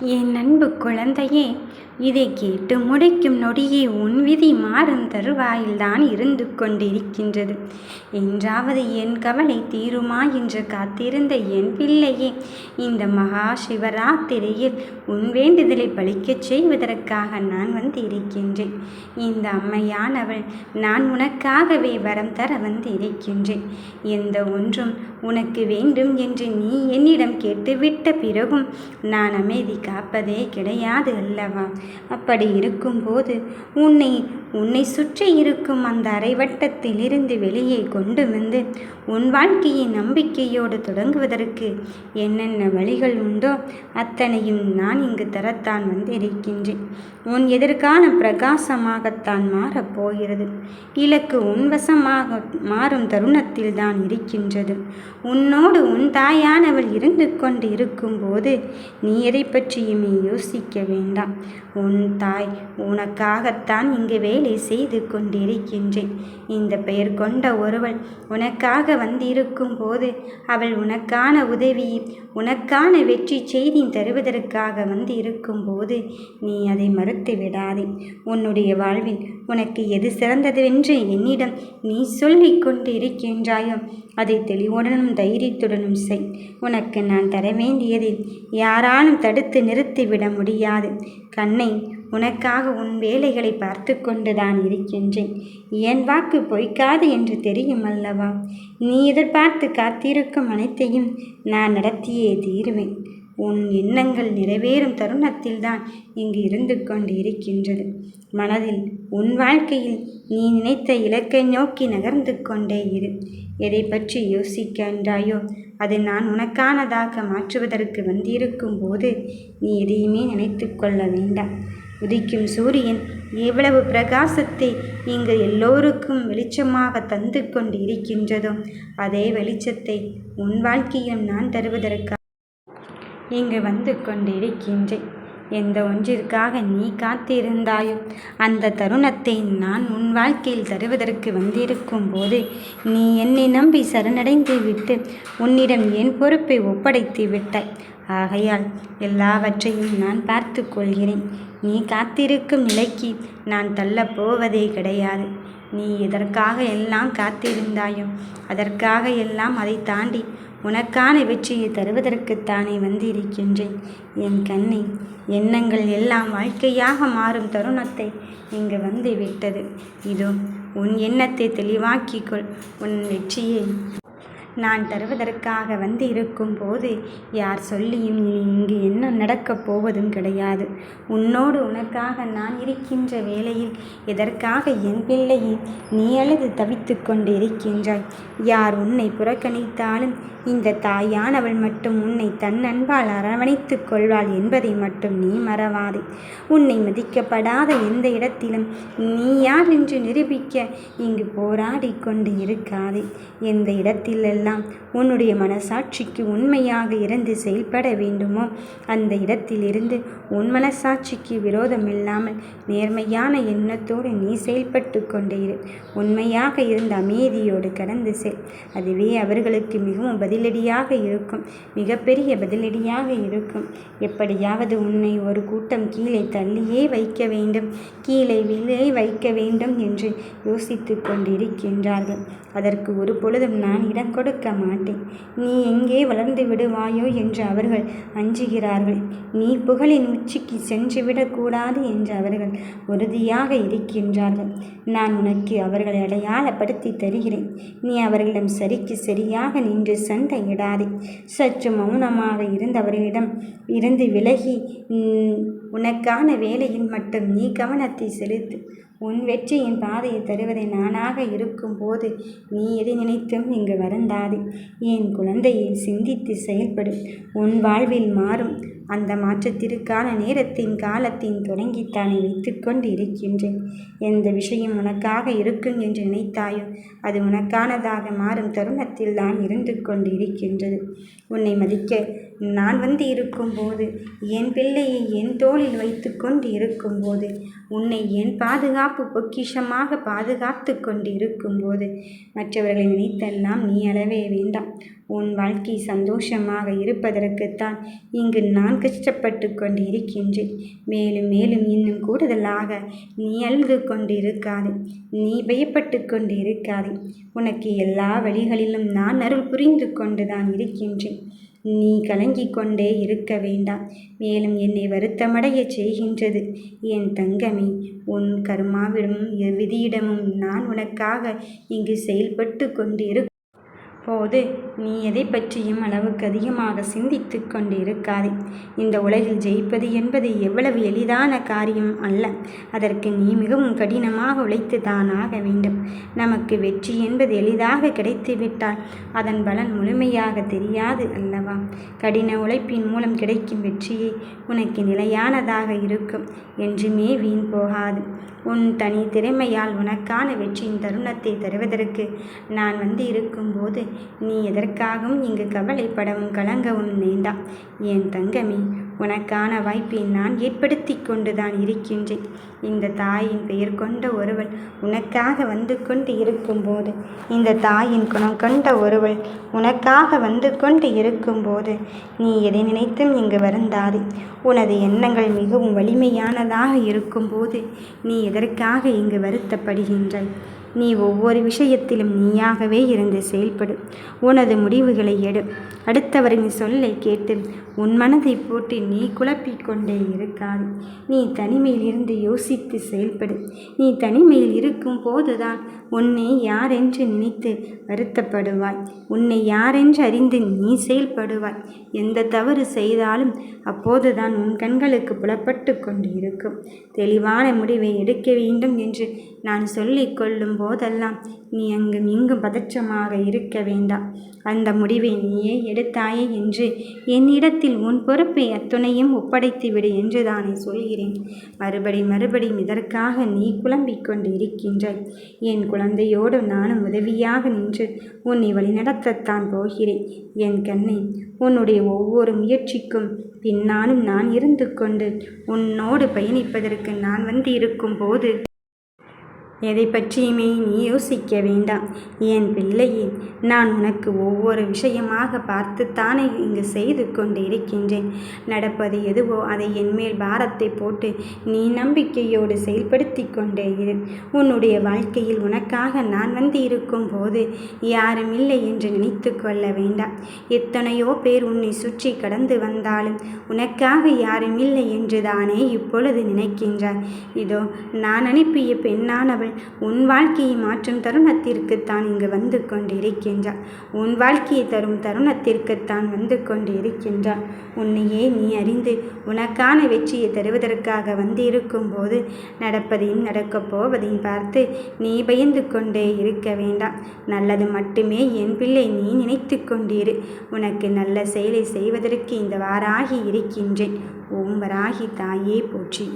என் அன்பு குழந்தையே இதை கேட்டு முடிக்கும் நொடியே உன் விதி மாறும் தருவாயில்தான் இருந்து கொண்டிருக்கின்றது. என்றாவது என் கவலை தீருமா என்று காத்திருந்த என் பிள்ளையே இந்த மகா சிவராத்திரியில் உன் வேண்டுதலை பழிக்கச் செய்வதற்காக நான் வந்திருக்கின்றேன். இந்த அம்மையானவள் நான் உனக்காகவே வரம் தர வந்திருக்கின்றேன். எந்த ஒன்றும் உனக்கு வேண்டும் என்று நீ என்னிடம் கேட்டுவிட்ட பிறகும் நான் அமைதி காப்பதே கிடையாது அல்லவா? அப்படி இருக்கும்போது உன்னை உன்னை சுற்றி இருக்கும் அந்த அரைவட்டத்திலிருந்து வெளியே கொண்டு வந்து உன் வாழ்க்கையை நம்பிக்கையோடு தொடங்குவதற்கு என்னென்ன வழிகள் உண்டோ அத்தனையும் நான் இங்கு தரத்தான் வந்து இருக்கின்றேன் உன் எதிர்காலம் பிரகாசமாகத்தான் மாறப்போகிறது இலக்கு உன் வசமாக மாறும் தருணத்தில் தான் இருக்கின்றது. உன்னோடு உன் தாயானவள் இருந்து கொண்டு இருக்கும்போது நீ எதை பற்றியுமே யோசிக்க வேண்டாம். உன் தாய் உனக்காகத்தான் இங்கு வேலை செய்து கொண்டிருக்கின்றேன். இந்த பெயர் கொண்ட ஒருவள் உனக்காக வந்திருக்கும் போது அவள் உனக்கான உதவி உனக்கான வெற்றி செய்தி தருவதற்காக வந்து இருக்கும்போது நீ அதை மறுத்து விடாதே. உன்னுடைய வாழ்வில் உனக்கு எது சிறந்ததென்று என்னிடம் நீ சொல்லிக் கொண்டு இருக்கின்றாயோ அதை தெளிவுடனும் தைரியத்துடனும் செய். உனக்கு நான் தர வேண்டியதை யாராலும் தடுத்து நிறுத்திவிட முடியாது. கண்ணை உனக்காக உன் வேலைகளை பார்த்து கொண்டுதான் இருக்கின்றேன். என் வாக்கு பொய்க்காது என்று தெரியும் அல்லவா? நீ எதிர்பார்த்து காத்திருக்கும் அனைத்தையும் நான் நடத்தியே தீருவேன். உன் எண்ணங்கள் நிறைவேறும் தருணத்தில்தான் இங்கு இருந்து கொண்டு இருக்கின்றது மனதில் உன் வாழ்க்கையில் நீ நினைத்த இலக்கை நோக்கி நகர்ந்து கொண்டே இரு. எதை பற்றி யோசிக்கின்றாயோ அது நான் உனக்கானதாக மாற்றுவதற்கு வந்திருக்கும் போது நீ எதையுமே நினைத்து கொள்ள வேண்டாம். உதிக்கும் சூரியன் எவ்வளவு பிரகாசத்தை இங்கு எல்லோருக்கும் வெளிச்சமாக தந்து கொண்டு இருக்கின்றதோ அதே வெளிச்சத்தை உன் வாழ்க்கையும் நான் தருவதற்காக இங்கு வந்து கொண்டிருக்கின்றேன். எந்த ஒன்றிற்காக நீ காத்திருந்தாயோ அந்த தருணத்தை நான் உன் வாழ்க்கையில் தருவதற்கு வந்திருக்கும் போது நீ என்னை நம்பி சரணடைந்து விட்டு உன்னிடம் என் பொறுப்பை ஒப்படைத்து விட்டாய். ஆகையால் எல்லாவற்றையும் நான் பார்த்து கொள்கிறேன். நீ காத்திருக்கும் நிலைக்கு நான் தள்ளப் போவதே கிடையாது. நீ எதற்காக எல்லாம் காத்திருந்தாயோ அதற்காக எல்லாம் அதை தாண்டி உனக்கான வெற்றியை தருவதற்குத்தானே வந்திருக்கின்றேன். என் கண்ணை எண்ணங்கள் எல்லாம் வாழ்க்கையாக மாறும் தருணத்தை இங்கு வந்து விட்டது இதோ உன் எண்ணத்தை தெளிவாக்கிக்கொள் உன் வெற்றியை நான் தருவதற்காக வந்து இருக்கும் போது யார் சொல்லியும் நீ இங்கு என்ன நடக்கப் போவதும் கிடையாது. உன்னோடு உனக்காக நான் இருக்கின்ற வேளையில் எதற்காக என் பிள்ளையை நீ அழுது தவித்து கொண்டு இருக்கின்றாய் யார் உன்னை புறக்கணித்தாலும் இந்த தாயானவள் மட்டும் உன்னை தன் அன்பால் அரவணைத்துக் கொள்வாள் என்பதை மட்டும் நீ மறவாதே. உன்னை மதிக்கப்படாத எந்த இடத்திலும் நீ யார் என்று நிரூபிக்க இங்கு போராடி கொண்டு இருக்காதே. எந்த இடத்திலெல்லாம் உன்னுடைய மனசாட்சிக்கு உண்மையாக இருந்து செயல்பட வேண்டுமோ? அந்த இடத்திலிருந்து உன் மனசாட்சிக்கு விரோதம் இல்லாமல் நேர்மையான எண்ணத்தோடு நீ செயல்பட்டு கொண்டே இரு உண்மையாக இருந்த அமைதியோடு கடந்து செல். அதுவே அவர்களுக்கு மிகவும் பதிலடியாக இருக்கும். மிகப்பெரிய பதிலடியாக இருக்கும். எப்படியாவது உன்னை ஒரு கூட்டம் கீழே தள்ளியே வைக்க வேண்டும். கீழே விலை வைக்க வேண்டும் என்று யோசித்து கொண்டிருக்கின்றார்கள். அதற்கு ஒரு பொழுதும் நான் இடம் கொடுக்க மாட்டேன். நீ எங்கே வளர்ந்து விடுவாயோ என்று அவர்கள் அஞ்சுகிறார்கள். நீ புகழின் உச்சிக்கு சென்றுவிடக்கூடாது என்று அவர்கள் உறுதியாக இருக்கின்றார்கள். நான் உனக்கு அவர்களை அடையாளப்படுத்தி தருகிறேன். நீ அவர்களிடம் சரிக்கு சரியாக நின்று சண்டையிடாதே. சற்று மௌனமாக இருந்தவர்களிடம் இருந்து விலகி உனக்கான வேலையில் மட்டும் நீ கவனத்தை செலுத்து. உன் வெற்றியின் பாதையை தருவதை நானாக இருக்கும்போது நீ எதை நினைத்தும் இங்கு வருந்தாது. என் குழந்தையை சிந்தித்து செயல்படும் உன் வாழ்வில் மாறும். அந்த மாற்றத்திற்கான நேரத்தின் காலத்தின் தொடங்கித்தானே தானே வைத்துக்கொண்டு இருக்கின்றேன் எந்த விஷயம் உனக்காக இருக்கும் என்று நினைத்தாயோ அது உனக்கானதாக மாறும் தருணத்தில் தான் இருந்து கொண்டு இருக்கின்றது உன்னை மதிக்க நான் வந்து இருக்கும்போது என் பிள்ளையை என் தோளில் வைத்து கொண்டு இருக்கும்போது உன்னை என் பாதுகாப்பு பொக்கிஷமாக பாதுகாத்து கொண்டு இருக்கும்போது மற்றவர்களை நினைத்தெல்லாம் நீ அளவே வேண்டாம். உன் வாழ்க்கை சந்தோஷமாக இருப்பதற்குத்தான் இங்கு நான் கஷ்டப்பட்டு கொண்டு இருக்கின்றேன் மேலும் மேலும் இன்னும் கூடுதலாக நீ அழுது கொண்டு இருக்காது நீ பயப்பட்டு கொண்டு இருக்காது உனக்கு எல்லா வழிகளிலும் நான் அருள் புரிந்து கொண்டுதான் இருக்கின்றேன். நீ கலங்கி கொண்டே இருக்க வேண்டாம். மேலும் என்னை வருத்தமடைய செய்கின்றது. என் தங்கமே உன் கர்மாவிடமும் விதியிடமும் நான் உனக்காக இங்கு செயல்பட்டு கொண்டு போது நீ எதை பற்றியும் அளவுக்கு அதிகமாக சிந்தித்து கொண்டிருக்காதே. இந்த உலகில் ஜெயிப்பது என்பது எவ்வளவு எளிதான காரியம் அல்ல. அதற்கு நீ மிகவும் கடினமாக உழைத்து தான் ஆக வேண்டும். நமக்கு வெற்றி என்பது எளிதாக கிடைத்துவிட்டால் அதன் பலன் முழுமையாக தெரியாது அல்லவா? கடின உழைப்பின் மூலம் கிடைக்கும் வெற்றியே உனக்கு நிலையானதாக இருக்கும். என்றுமே வீண் போகாது. உன் தனி திறமையால் உனக்கான வெற்றியின் தருணத்தை தருவதற்கு நான் வந்து இருக்கும்போது நீ எதற்காகவும் இங்கு கவலைப்படவும் கலங்கவும் வேண்டாம் என் தங்கமே உனக்கான வாய்ப்பை நான் ஏற்படுத்தி கொண்டுதான் இருக்கின்றேன். இந்த தாயின் பெயர் கொண்ட ஒருவள் உனக்காக வந்து கொண்டு இருக்கும்போது இந்த தாயின் குணம் கொண்ட ஒருவள் உனக்காக வந்து கொண்டு இருக்கும்போது நீ எதை நினைத்தும் இங்கு வருந்தாதே. உனது எண்ணங்கள் மிகவும் வலிமையானதாக இருக்கும்போது நீ எதற்காக இங்கு வருத்தப்படுகின்றாய்? நீ ஒவ்வொரு விஷயத்திலும் நீயாகவே இருந்து செயல்படு. உனது முடிவுகளை எடு. அடுத்தவரின் சொல்லை கேட்டு உன் மனதை போட்டு நீ குழப்பிக்கொண்டே இருக்காது. நீ தனிமையில் இருந்து யோசித்து செயல்படு. நீ தனிமையில் இருக்கும் போதுதான் உன்னை யாரென்று நினைத்து வருத்தப்படுவாய். உன்னை யாரென்று அறிந்து நீ செயல்படுவாய். எந்த தவறு செய்தாலும் அப்போதுதான் உன் கண்களுக்கு புலப்பட்டு கொண்டு இருக்கும் தெளிவான முடிவை எடுக்க வேண்டும் என்று நான் சொல்லிக்கொள்ளும் போதெல்லாம் நீ அங்கும் இங்கும் பதற்றமாக இருக்க வேண்டாம். அந்த முடிவை நீயே எடுத்தாயே என்று என்னிடத்தில் உன் பொறுப்பை அத்துணையும் ஒப்படைத்து விடு என்று தானே சொல்கிறேன். மறுபடி மறுபடியும் இதற்காக நீ குழம்பிக் கொண்டு இருக்கின்றாய் என் குழந்தையோடு நானும் உதவியாக நின்று உன்னை வழிநடத்தத்தான் போகிறேன். என் கண்ணை உன்னுடைய ஒவ்வொரு முயற்சிக்கும் பின்னாலும் நான் இருந்து கொண்டு உன்னோடு பயணிப்பதற்கு நான் வந்து இருக்கும் போது எதை பற்றியுமே நீ யோசிக்க வேண்டாம். என் பிள்ளையே நான் உனக்கு ஒவ்வொரு விஷயமாக பார்த்துத்தானே இங்கு செய்து கொண்டு இருக்கின்றேன் நடப்பது எதுவோ அதை என்மேல் பாரத்தை போட்டு நீ நம்பிக்கையோடு செயல்படுத்தி கொண்டே இரு. உன்னுடைய வாழ்க்கையில் உனக்காக நான் வந்து இருக்கும் போது யாரும் இல்லை என்று நினைத்து கொள்ள வேண்டாம். எத்தனையோ பேர் உன்னை சுற்றி கடந்து வந்தாலும் உனக்காக யாரும் இல்லை என்று தானே இப்பொழுது நினைக்கின்றார். இதோ நான் அனுப்பிய பெண்ணானவள் உன் வாழ்க்கையை மாற்றும் தருணத்திற்குத்தான் இங்கு வந்து கொண்டிருக்கின்றார் உன் வாழ்க்கையை தரும் தருணத்திற்குத்தான் வந்து கொண்டிருக்கின்றார் உன்னையே நீ அறிந்து உனக்கான வெற்றியை தருவதற்காக வந்திருக்கும் போது நடப்பதையும் நடக்கப் போவதையும் பார்த்து நீ பயந்து கொண்டே இருக்க வேண்டாம். நல்லது மட்டுமே என் பிள்ளை நீ நினைத்து கொண்டிரு. உனக்கு நல்ல செயலை செய்வதற்கு இந்த வாராகி இருக்கின்றேன். ஓம் வராகி தாயே போற்றி.